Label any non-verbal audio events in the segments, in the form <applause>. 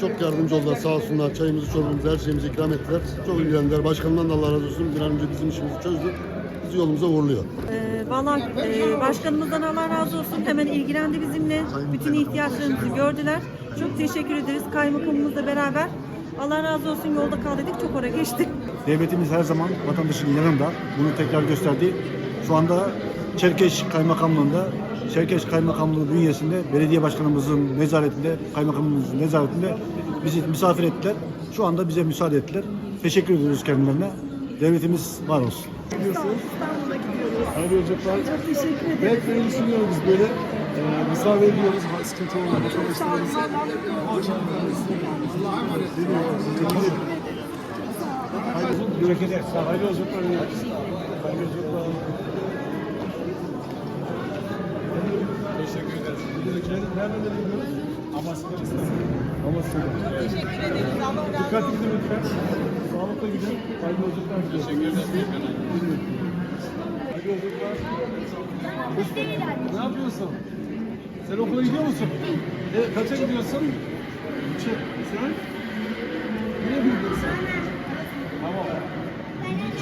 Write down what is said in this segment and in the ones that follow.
Çok yardımcı oldular sağ olsunlar. Çayımızı, çorbamızı, her şeyimizi ikram ettiler. Çok ilgilendiler. Başkanından da Allah razı olsun. Bir an önce bizim işimizi çözdü. Bizi yolumuza uğurluyor. Ee, Valla e, başkanımızdan Allah razı olsun. Hemen ilgilendi bizimle. Bütün ihtiyaçlarımızı gördüler. Çok teşekkür ederiz kaymakamımızla beraber. Allah razı olsun yolda kal dedik çok oraya geçti. <laughs> Devletimiz her zaman vatandaşın yanında. Bunu tekrar gösterdi. Şu anda Çerkeş Kaymakamlığı'nda Çerkeş Kaymakamlığı bünyesinde belediye başkanımızın nezaretinde, kaymakamımızın nezaretinde bizi misafir ettiler. Şu anda bize müsaade ettiler. Teşekkür ediyoruz kendilerine. Devletimiz var olsun. İstanbul'a gidiyoruz. Hayırlı yolculuklar. Çok teşekkür ederim. Bekleyin düşünüyoruz biz böyle. Ee, müsaade ediyoruz. Sıkıntı olmadı. Çok Sağ olun. Hayırlı bereketler. Hayırlı yolculuklar. Hayırlı yolculuklar. Teşekkür ederiz. Nereden geliyoruz? Amasya'dan. Amasya'dan. Teşekkür ederiz. Dikkatli gidin lütfen. Sağlıkla gidin. Hayırlı yolculuklar. Teşekkür ederim. Hayırlı yolculuklar. Ne yapıyorsun? Sen okula gidiyor musun? Evet, kaça gidiyorsun? Üçe. Sen? Nereye gidiyorsun? Tamam.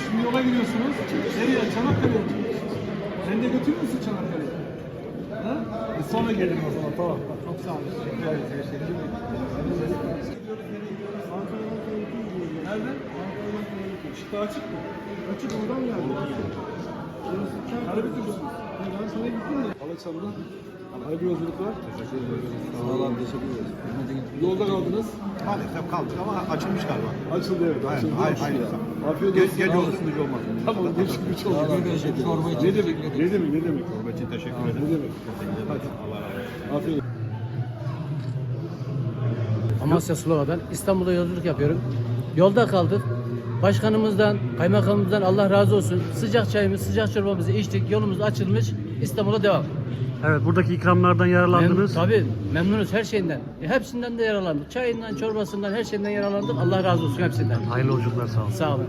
Şimdi yola gidiyorsunuz. Nereye? Çanakkale'ye mi? Sen de götürüyor musun Çanakkale'ye? Ha? E sonra gelin o zaman. Tamam. Çok sağ olun. Teşekkür ederiz. Teşekkür ederim. Nerede? Işık daha açık mı? Açık oradan geldi. Karabük musunuz? Ben sana gittim ya. Alexander'dan. Hayırlı yolculuklar. Teşekkür. Sağ olun. Teşekkür ederiz. Yolda kaldınız. Maalesef kaldık ama açılmış galiba. Açıldı evet. Açıldı. Hayır, hayır. Afiyet Gece, olsun. gece olsun, gücü olmasın. Tamam. Geç güç olsun. Ne demek? Ne demek? Ne demek? Çorba için teşekkür ederim. Ne demek? Hadi. Afiyet olsun. Amasya Slova'dan İstanbul'a yolculuk yapıyorum. Yolda kaldık. Başkanımızdan, kaymakamımızdan Allah razı olsun. Sıcak çayımız, sıcak çorbamızı içtik. Yolumuz açılmış. İstanbul'a devam. Evet buradaki ikramlardan yararlandınız. Mem- tabii memnunuz her şeyinden. E, hepsinden de yararlandık. Çayından, çorbasından, her şeyinden yararlandık. Allah razı olsun hepsinden. Hayırlı yolculuklar sağ olun. Sağ olun.